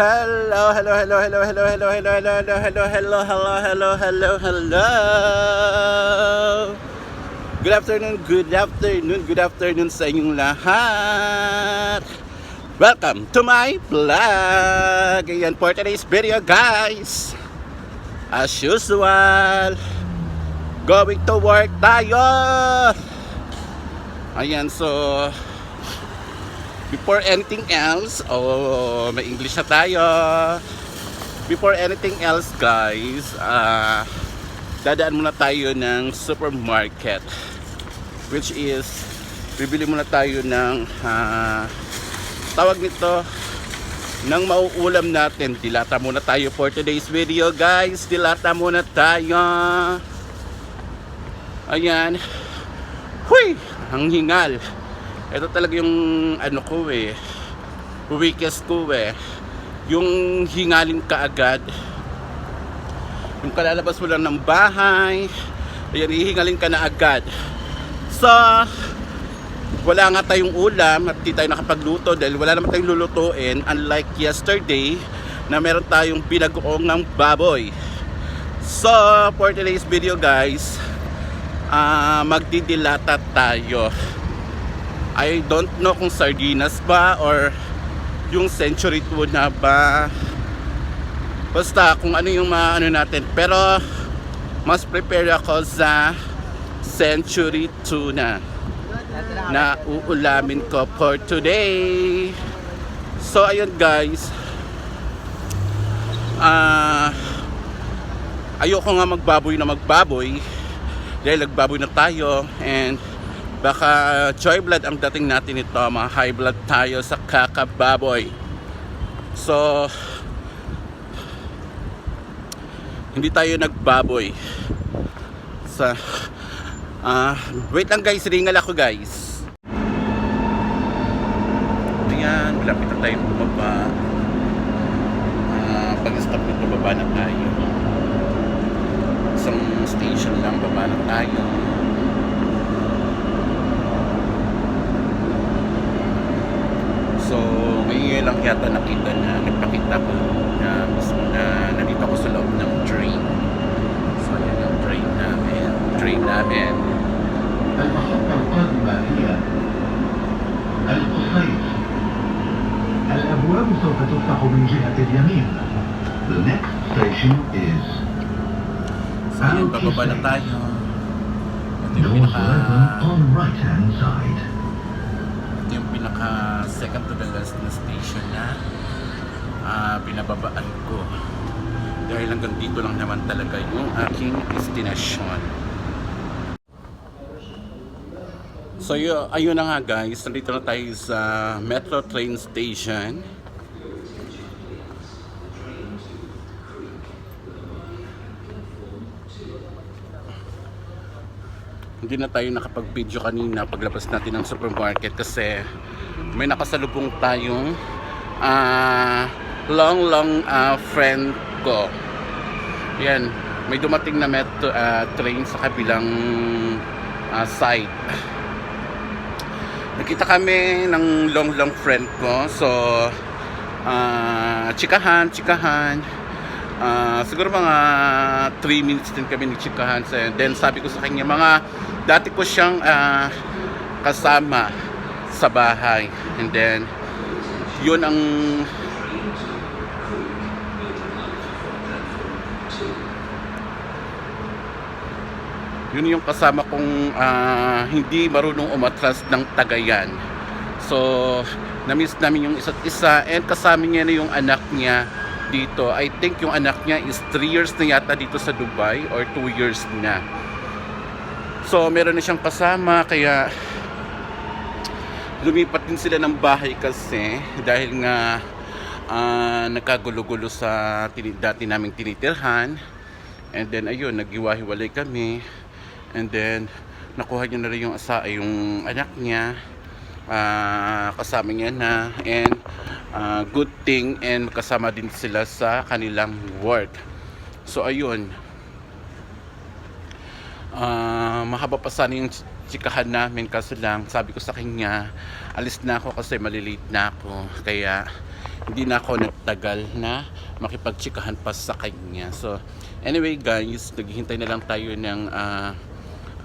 Hello, hello, hello, hello, hello, hello, hello, hello, hello, hello, hello, hello, hello, hello, hello. Good afternoon, good afternoon, good afternoon sa inyong lahat. Welcome to my vlog. Ayan for today's video, guys. As usual, going to work tayo. Ayan, so before anything else, oh, may English na tayo. Before anything else, guys, ah, dadaan muna tayo ng supermarket. Which is, bibili muna tayo ng, ah, tawag nito, ng mauulam natin. Dilata muna tayo for today's video, guys. Dilata muna tayo. Ayan. Huy! Ang hingal. Ito talaga yung ano ko eh. Weakest ko eh. Yung hingalin ka agad. Yung kalalabas mo lang ng bahay. Ayan, hihingalin ka na agad. So, wala nga tayong ulam at di tayo nakapagluto dahil wala naman tayong lulutuin unlike yesterday na meron tayong binagoong ng baboy. So, for today's video guys, ah magdidilata tayo. I don't know kung sardinas ba or yung century tuna ba. Basta kung ano yung mga ano natin. Pero mas prepare ako sa century tuna na uulamin ko for today. So ayun guys. Ah ayoko nga magbaboy na magbaboy dahil nagbaboy na tayo and baka joy blood ang dating natin ito mga high blood tayo sa kakababoy. So hindi tayo nagbaboy. Sa ah wait lang guys ringal ako guys. Ayan malapit na tayong bumaba. Ah, pag stop nito baba na tayo. Isang station lang baba na tayo So, ngayon lang yata nakita na nagpakita ko na mismo na nandito ako sa loob ng train. So, yan yung train namin. Train namin. المحطة القادمة هي القصيص الأبواب سوف تفتح من جهة اليمين The next station is So, yun, bababa na tayo. Ito yung Doors pinaka, 11 on right hand side. pinaka second to the last na station na ah, binababaan ko. Dahil hanggang dito lang naman talaga yung aking destination. So yun, ayun na nga guys, nandito na tayo sa Metro Train Station. Hindi na tayo nakapag-video kanina paglabas natin ng supermarket kasi may nakasalubong tayong ah, long long ah, friend ko. Yan, may dumating na metro ah, train sa kabilang ah, side. Nakita kami ng long long friend ko. So ah chikahan chikahan Ah, siguro mga 3 minutes din kami nagchikahan then sabi ko sa kanya mga dati ko siyang ah, kasama sa bahay. And then yun ang yun yung kasama kong ah, hindi marunong umatras ng tagayan. So, na-miss namin yung isa't isa and kasama niya na yung anak niya dito. I think yung anak niya is 3 years na yata dito sa Dubai or 2 years na. So, meron na siyang kasama kaya lumipat din sila ng bahay kasi dahil nga ah, nagkagulo-gulo sa dati naming tinitirhan. And then ayun, naghiwa-hiwalay kami. And then nakuha niya na rin yung asa yung anak niya. Ah, kasama niya na and ah, good thing and kasama din sila sa kanilang work. So ayun. Ah, mahaba pa sana yung chikahan namin kasi lang sabi ko sa kanya alis na ako kasi malilate na ako kaya hindi na ako nagtagal na makipagchikahan pa sa kanya so anyway guys naghihintay na lang tayo ng ah,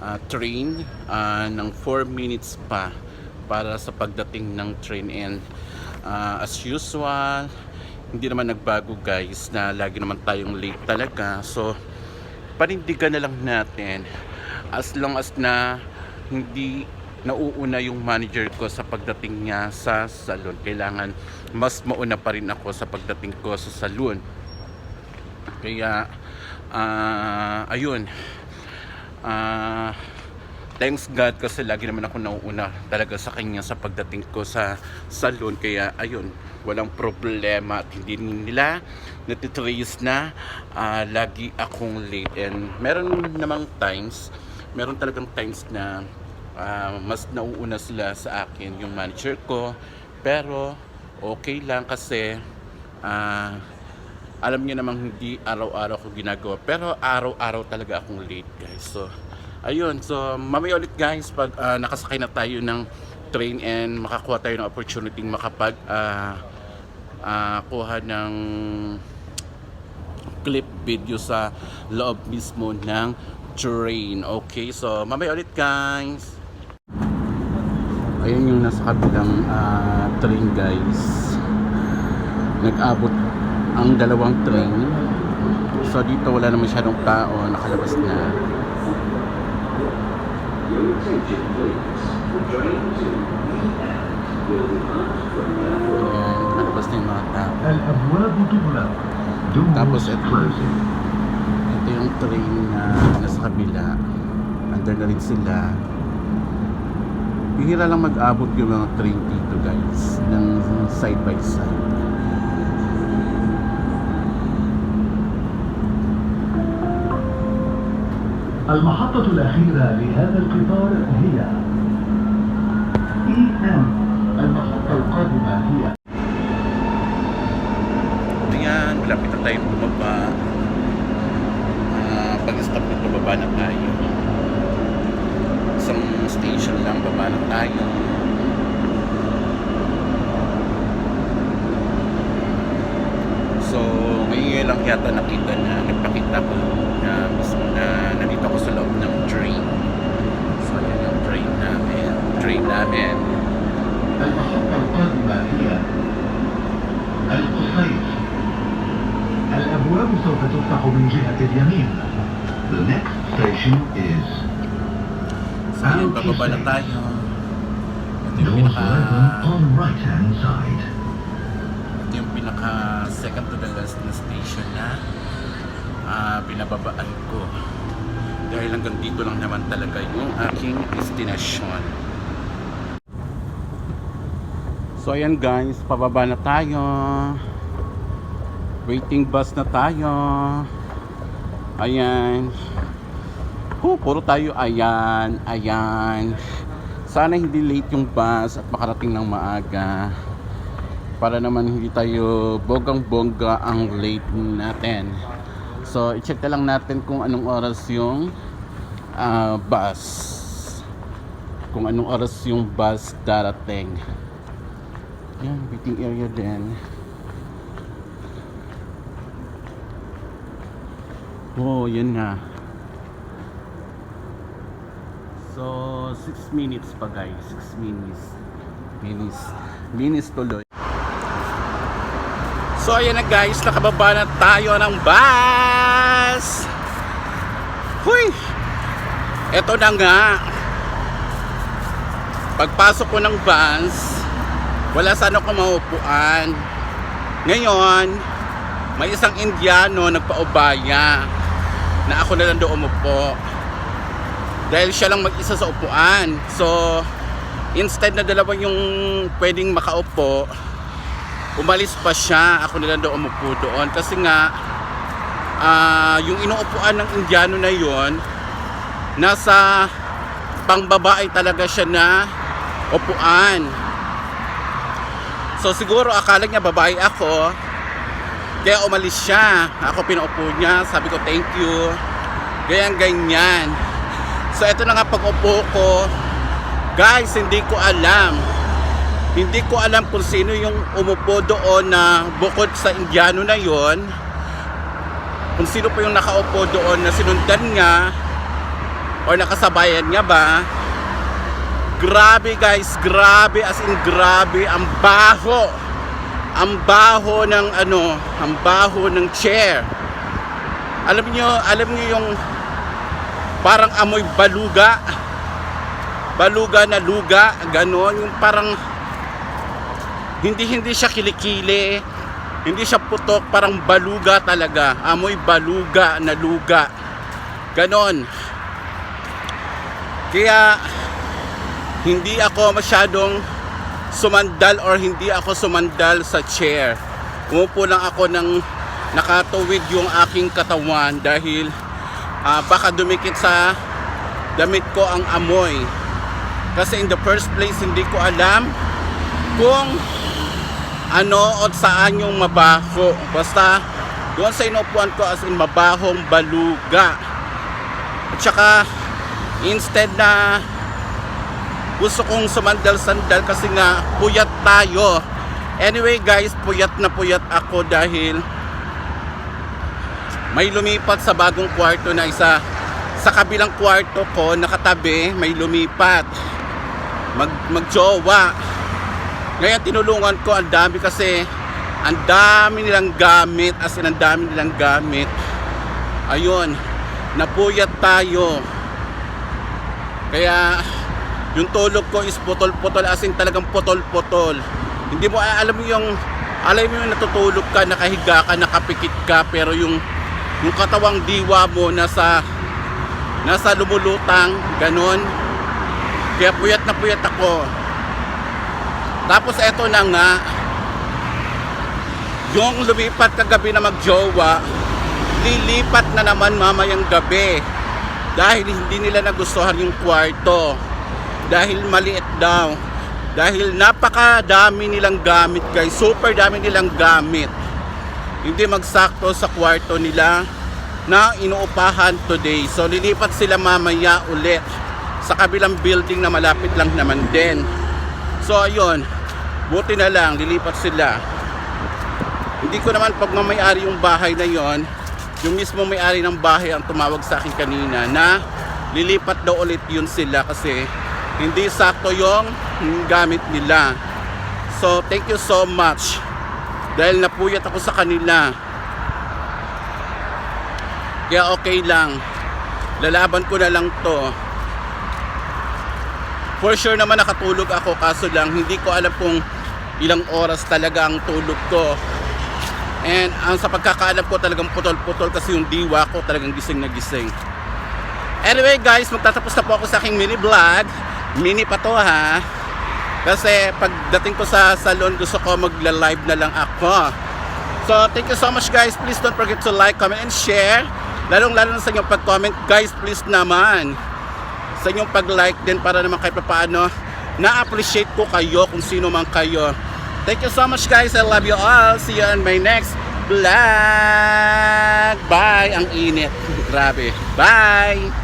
ah, train ah, ng 4 minutes pa para sa pagdating ng train and ah, as usual hindi naman nagbago guys na lagi naman tayong late talaga. So panindigan na lang natin. As long as na hindi nauuna yung manager ko sa pagdating niya sa salon. Kailangan mas mauna pa rin ako sa pagdating ko sa salon. Kaya ah, ayun. Ah thanks God kasi lagi naman ako nauuna talaga sa kanya sa pagdating ko sa salon. Kaya ayun walang problema at hindi nila natitrace na ah, lagi akong late. And meron namang times meron talagang times na ah, mas nauuna sila sa akin yung manager ko. Pero okay lang kasi ah, alam niyo namang hindi araw-araw ko ginagawa. Pero araw-araw talaga akong late guys. So ayun so mamaya ulit guys pag ah, nakasakay na tayo ng train and makakuha tayo ng opportunity makapag ah, ah, kuha ng clip video sa loob mismo ng train. Okay so mamaya ulit guys. Ayun yung nasa kabilang ah, train guys. Nag-abot ang dalawang train. So dito wala na masyadong tao nakalabas na Your attention, please. The train to Meepak will depart from Nakalabas na yung mga tao. Tapos ito, ito yung train na nasa kabila. Under na rin sila. Pihira lang mag-abot yung mga train dito guys. Ng side by side. المحطة الأخيرة لهذا القطار هي EM المحطة القادمة هي Ayan, malapit na tayong bumaba. Ah, pag-stop nito, baba na tayo. Isang station lang, baba na tayo. namin. المحطة القادمة هي القصير الأبواب سوف تفتح من جهة اليمين The next station is So, ayan, bababa na tayo. Ito yung Doors pinaka... 11 on right hand side Ito yung pinaka second to the last na station na ah, binababaan ko. Dahil hanggang dito lang naman talaga yung aking destination. So ayan guys, pababa na tayo. Waiting bus na tayo. Ayan. Huh, puro tayo ayan, ayan. Sana hindi late yung bus at makarating ng maaga para naman hindi tayo bogang-bongga ang late natin. So, i-check na lang natin kung anong oras yung ah, bus. Kung anong oras yung bus darating. Yan, waiting area din. Oh, yan na. So, 6 minutes pa guys. 6 minutes. Minutes. Minutes tuloy. So ayan na guys, nakababa na tayo ng bus. Huy! Ito na nga. Pagpasok ko ng bus, wala sana ako maupuan. Ngayon, may isang Indiano nagpaubaya na ako na lang doon umupo. Dahil siya lang mag-isa sa upuan. So, instead na dalawa yung pwedeng makaupo, umalis pa siya ako nila doon umupo doon kasi nga ah, yung inuupuan ng Indiano na yon nasa pangbabae talaga siya na upuan so siguro akala niya babae ako kaya umalis siya ako pinaupo niya sabi ko thank you ganyan ganyan So ito na nga pag-upo ko. Guys, hindi ko alam. Hindi ko alam kung sino yung umupo doon na bukod sa Indiano na yon. Kung sino pa yung nakaupo doon na sinundan nga o nakasabayan nga ba. Grabe guys, grabe as in grabe ang baho. Ang baho ng ano, ang baho ng chair. Alam niyo, alam niyo yung parang amoy baluga. Baluga na luga, ganon, yung parang hindi hindi siya kilikili, hindi siya putok, parang baluga talaga. Amoy baluga na luga. Ganon. Kaya hindi ako masyadong sumandal or hindi ako sumandal sa chair. Umupo lang ako ng nakatuwid yung aking katawan dahil ah, baka dumikit sa damit ko ang amoy. Kasi in the first place hindi ko alam kung ano o saan yung mabaho. Basta doon sa inupuan ko as in mabahong baluga. At saka instead na gusto kong sumandal-sandal kasi nga puyat tayo. Anyway guys, puyat na puyat ako dahil may lumipat sa bagong kwarto na isa. Sa kabilang kwarto ko, nakatabi, may lumipat. Mag, magjowa. Ngayon tinulungan ko ang dami kasi ang dami nilang gamit, as in ang dami nilang gamit. Ayun, napuyat tayo. Kaya yung tulog ko is putol-putol as in talagang putol-putol. Hindi mo alam mo yung alam mo yung natutulog ka, nakahiga ka, nakapikit ka pero yung yung katawang diwa mo nasa nasa lumulutang ganon. Kaya puyat na puyat ako. Tapos eto na nga yung lumipat kagabi na magjowa lilipat na naman mamayang gabi dahil hindi nila nagustuhan yung kwarto dahil maliit daw. Dahil napakadami nilang gamit guys. Super dami nilang gamit. Hindi magsakto sa kwarto nila na inuupahan today. So lilipat sila mamaya ulit sa kabilang building na malapit lang naman din. So ayun. Buti na lang lilipat sila. Hindi ko naman pag mamayari yung bahay na yon yung mismo may-ari ng bahay ang tumawag sa akin kanina na lilipat daw ulit yun sila kasi hindi sakto yung gamit nila. So, thank you so much. Dahil napuyat ako sa kanila. Kaya okay lang. Lalaban ko na lang to. For sure naman nakatulog ako kaso lang hindi ko alam kung ilang oras talaga ang tulog ko. And ang sa pagkakaalam ko talagang putol-putol kasi yung diwa ko talagang gising na gising. Anyway guys, magtatapos na po ako sa aking mini vlog. Mini pa to ha. Kasi pagdating ko sa salon gusto ko magla-live na lang ako. So thank you so much guys. Please don't forget to like, comment, and share. Lalong lalo na sa inyong pag-comment guys, please naman. Sa inyong pag-like din para naman kahit paano na-appreciate ko kayo kung sino man kayo. Thank you so much guys. I love you all. See you on my next vlog. Bye. Ang init. Grabe. Bye.